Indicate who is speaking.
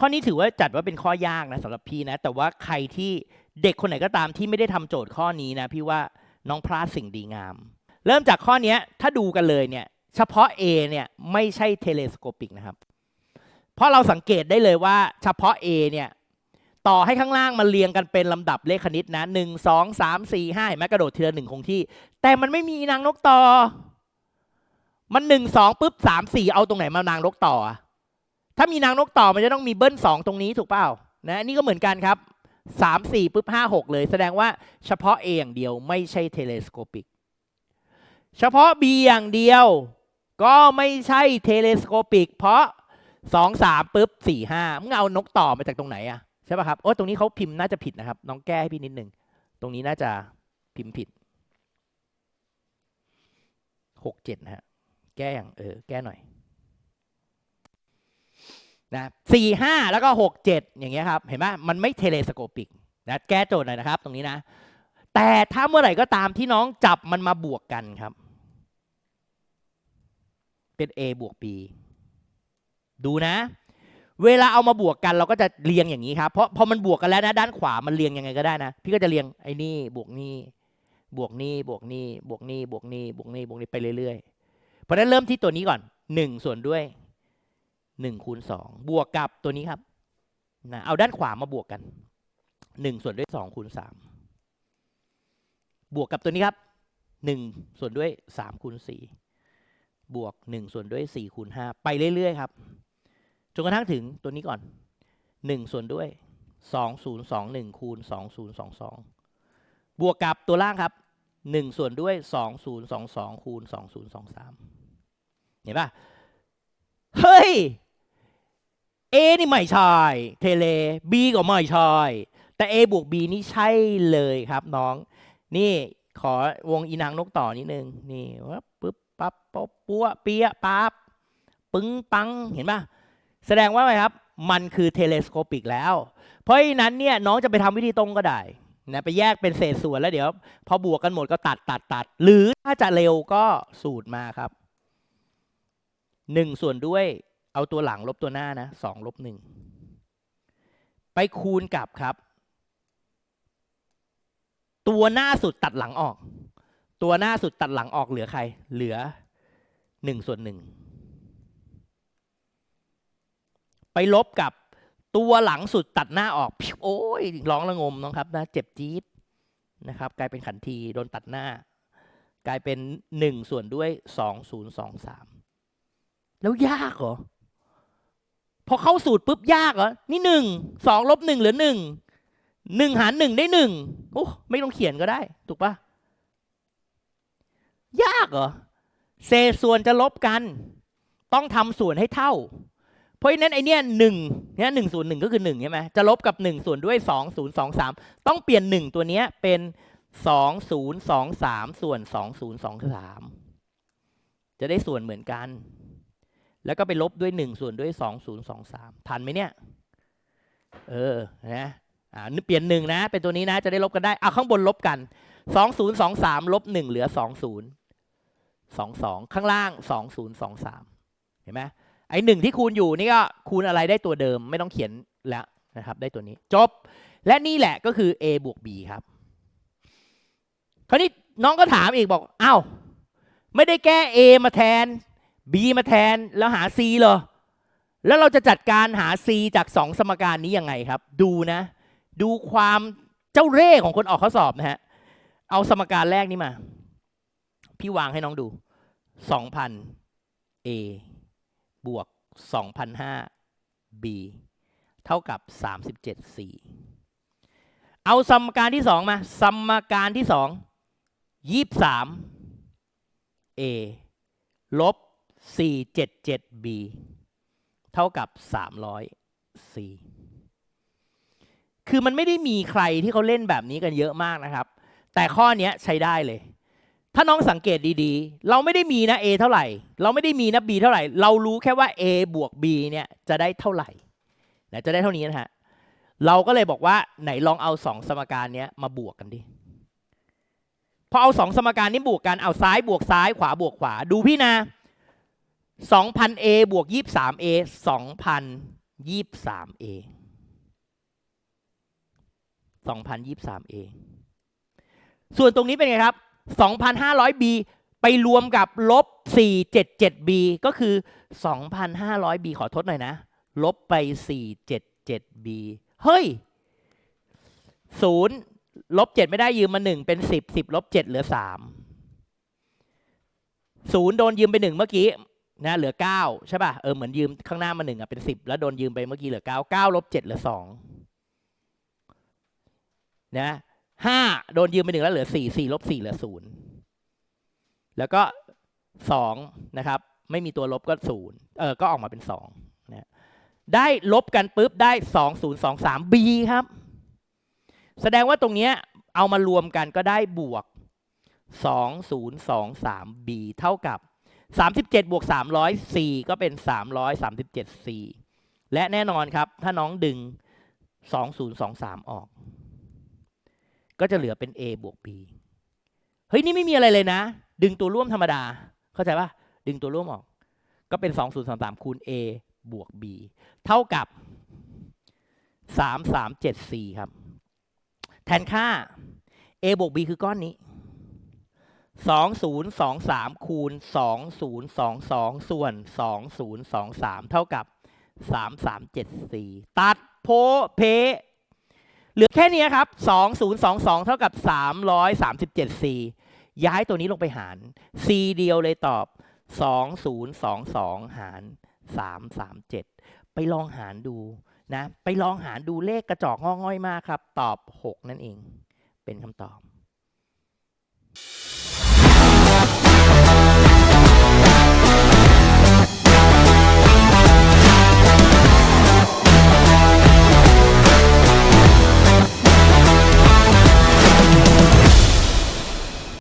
Speaker 1: ข้อนี้ถือว่าจัดว่าเป็นข้อยากนะสำหรับพี่นะ แต่ว่าใครที่เด็กคนไหนก็ตามที่ไม่ได้ทำโจทย์ข้อนี้นะ พี่ว่าน้องพลาดสิ่งดีงาม เริ่มจากข้อนี้ถ้าดูกันเลยเนี่ย เฉพาะ A เนี่ยไม่ใช่เทเลสโคปิกนะครับ เพราะเราสังเกตได้เลยว่า เฉพาะ A เนี่ยต่อให้ข้างล่างมันเรียงกันเป็นลำดับเลขคณิตนะหนึ่งสองสามสี่ห้าเห็นไหมกระโดดทีละหนึ่งคงที่ แต่มันไม่มีนางนกต่อ มันหนึ่งสองปุ๊บสามสี่เอาตรงไหนมานางนกต่อ ถ้ามีนางนกต่อมันจะต้องมีเบิ้ลสองตรงนี้ถูกเปล่านะนี่ก็เหมือนกันครับสามสี่ปุ๊บห้าหกเลย แสดงว่าเฉพาะ A อย่างเดียวไม่ใช่เทเลสโคปิก เฉพาะ B อย่างเดียวก็ไม่ใช่เทเลสโคปิก เพราะสองสามปุ๊บสี่ห้ามึงเอานกต่อมาจากตรงไหนอะใช่ป่ะครับโอ้ตรงนี้เขาพิมพ์น่าจะผิดนะครับ น้องแก้ให้พี่นิดหนึ่งตรงนี้น่าจะพิมพ์ผิดหกเจ็ดนะฮะแก้อย่างเออแก้หน่อย นะสี่ห้าแล้วก็หกเจ็ดอย่างเงี้ยครับเห็นไหมมันไม่เทเลสโคปิกนะแก้โจทย์หน่อยนะครับ ตรงนี้นะ แต่ถ้าเมื่อไหร่ก็ตามที่น้องจับมันมาบวกกันครับ เป็น A บวก B ดูนะ เวลาเอามาบวกกันเราก็จะเรียงอย่างนี้ครับ เพราะพอมันบวกกันแล้วนะ ด้านขวามันเรียงยังไงก็ได้นะ พี่ก็จะเรียงไอ้นี่บวกนี่บวกนี่บวกนี่บวกนี่บวกนี่บวกนี่บวกนี่ไปเรื่อยๆ เพราะฉะนั้นเริ่มที่ตัวนี้ก่อนหนึ่งส่วนด้วย หนึ่งคูณสองบวกกับตัวนี้ครับนะเอาด้านขวามาบวกกันหนึ่งส่วนด้วยสองคูณสามบวกกับตัวนี้ครับหนึ่งส่วนด้วยสามคูณสี่บวกหนึ่งส่วนด้วยสี่คูณห้าไปเรื่อยๆครับจนกระทั่งถึงตัวนี้ก่อนหนึ่งส่วนด้วยสองศูนย์สองหนึ่งคูณสองศูนย์สองสองบวกกับตัวล่างครับหนึ่งส่วนด้วยสองศูนย์สองสองคูณสองศูนย์สองสามเห็นปะเฮ้ย A นี่ไม่ใช่ เทเล B ก็ไม่ใช่ แต่ A บวก B นี่ใช่เลยครับน้อง นี่ขอวงอีนางนกต่อนิดนึง นี่วับปึ๊บปั๊บป๊บปัวเปียปั๊บปึ้งปัง เห็นปะแสดงว่าอะไรครับ มันคือเทเลสโคปิกแล้ว เพราะฉะนั้นเนี่ยน้องจะไปทำวิธีตรงก็ได้นะไปแยกเป็นเศษส่วนแล้วเดี๋ยว พอบวกกันหมดก็ตัดตัดตัด หรือถ้าจะเร็วก็สูตรมาครับหนึ่งส่วนด้วย เอาตัวหลังลบตัวหน้านะสองลบหนึ่งไปคูณกับครับ ตัวหน้าสุดตัดหลังออก ตัวหน้าสุดตัดหลังออกเหลือใคร เหลือหนึ่งส่วนหนึ่งไปลบกับตัวหลังสุดตัดหน้าออกโอ้ยร้องระงมน้องครับนะเจ็บจี๊ดนะครับ กลายเป็นขันทีโดนตัดหน้า กลายเป็นหนึ่งส่วนด้วยสองศูนย์สองสามแล้วยากเหรอ พอเข้าสูตรปุ๊บยากเหรอ นี่หนึ่งสองลบหนึ่งเหลือหนึ่งหนึ่งหารหนึ่งได้หนึ่งโอ้ไม่ต้องเขียนก็ได้ ถูกปะยากเหรอ เศษส่วนจะลบกัน ต้องทำส่วนให้เท่า เพราะฉะนั้นไอเนี้ยหนึ่งเนี่ยหนึ่งส่วนหนึ่งก็คือหนึ่งใช่ไหมจะลบกับหนึ่งส่วนด้วยสองศูนย์สองสามต้องเปลี่ยนหนึ่งตัวเนี้ยเป็นสองศูนย์สองสามส่วนสองศูนย์สองสามจะได้ส่วนเหมือนกัน แล้วก็ไปลบด้วยหนึ่งส่วนด้วยสองศูนย์สองสามทันไหมเนี่ย เออ นะอ่าเปลี่ยนหนึ่งนะ เป็นตัวนี้นะ จะได้ลบกันได้เอาข้างบนลบกันสองศูนย์สองสามลบหนึ่งเหลือสองศูนย์สองสองข้างล่างสองศูนย์สองสามเห็นไหมไอหนึ่งที่คูณอยู่นี่ก็คูณอะไรได้ตัวเดิมไม่ต้องเขียนแล้วนะครับ ได้ตัวนี้จบ และนี่แหละก็คือ a บวก b ครับคราวนี้น้องก็ถามอีกบอกอ้าวไม่ได้แก้ a มาแทน b มาแทนแล้วหา c เหรอ แล้วเราจะจัดการหา c จากสองสมการนี้ยังไงครับ ดูนะ ดูความเจ้าเร่ห์ของคนออกข้อสอบนะฮะ เอาสมการแรกนี้มา พี่วางให้น้องดู 2,000 a บวก2,005 b เท่ากับ 37 c เอาสมการที่สองมา สมการที่สอง23 a ลบ 477 b เท่ากับ 300 c คือมันไม่ได้มีใครที่เขาเล่นแบบนี้กันเยอะมากนะครับ แต่ข้อนี้ใช้ได้เลย ถ้าน้องสังเกตดีๆ เราไม่ได้มีนะ A เท่าไหร่ เราไม่ได้มีนะ B เท่าไหร่ เรารู้แค่ว่า A บวก B เนี่ยจะได้เท่าไหร่นะจะได้เท่านี้นะฮะ เราก็เลยบอกว่าไหนลองเอาสองสมการนี้มาบวกกันดิพอเอาสองสมการนี้บวกกันเอาซ้ายบวกซ้ายขวาบวกขวาดูพี่นะ 2,000A บวก 23A 2,000ยี่สามเอสองพันยี่สามเอส่วนตรงนี้เป็นไงครับสองพันห้าร้อยบีไปรวมกับลบสี่เจ็ดเจ็ดบีก็คือสองพันห้าร้อยบีขอทดหน่อยนะ ลบไปสี่เจ็ดเจ็ดบีเฮ้ยศูนย์ลบเจ็ดไม่ได้ยืมมาหนึ่งเป็นสิบสิบลบเจ็ดเหลือสามศูนย์โดนยืมไปหนึ่งเมื่อกี้ นะเหลือเก้าใช่ป่ะเออเหมือนยืมข้างหน้ามาหนึ่งอะเป็นสิบแล้วโดนยืมไปเมื่อกี้เหลือเก้าเก้าลบเจ็ดเหลือสองนะห้าโดนยืมไปหนึ่งแล้วเหลือสี่สี่ลบสี่เหลือศูนย์แล้วก็สองนะครับไม่มีตัวลบก็ศูนย์เออก็ออกมาเป็นสองนะ ได้ลบกันปุ๊บได้สองศูนย์สองสามบีครับ แสดงว่าตรงเนี้ยเอามารวมกันก็ได้บวกสองศูนย์สองสามบีเท่ากับ 37 บวก 300 c ก็เป็น 337 c และแน่นอนครับ ถ้าน้องดึง 2023 ออก ก็จะเหลือเป็น a บวก b เฮ้ย นี่ไม่มีอะไรเลยนะ ดึงตัวร่วมธรรมดา เข้าใจปะดึงตัวร่วมออก ก็เป็น 2033 คูณ a บวก b เท่ากับ 337 c ครับ แทนค่า a บวก b คือก้อนนี้ สองศูนย์สองสามคูณสองศูนย์สองสองส่วนสองศูนย์สองสามเท่ากับสามสามเจ็ดสี่ตัดโพเพเหลือแค่นี้ครับสองศูนย์สองสองเท่ากับสามร้อยสามสิบเจ็ดสี่ย้ายตัวนี้ลงไปหาร c เดียวเลยตอบสองศูนย์สองสองหารสามสามเจ็ดไปลองหารดูนะ ไปลองหารดูเลขกระจอกงอง่อยมากครับ ตอบหกนั่นเอง เป็นคำตอบ